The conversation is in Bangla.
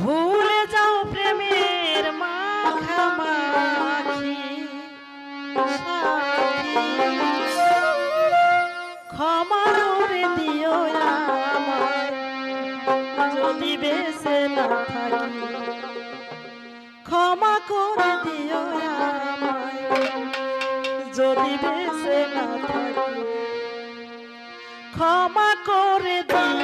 ভুলে যাও প্রেমের মাখামাখি। ক্ষমা করে দিও আমায়, যদি বেঁচে না থাকি ক্ষমা করে দিও আমায়, যদি বেঁচে না থাকি ক্ষমা করে দিও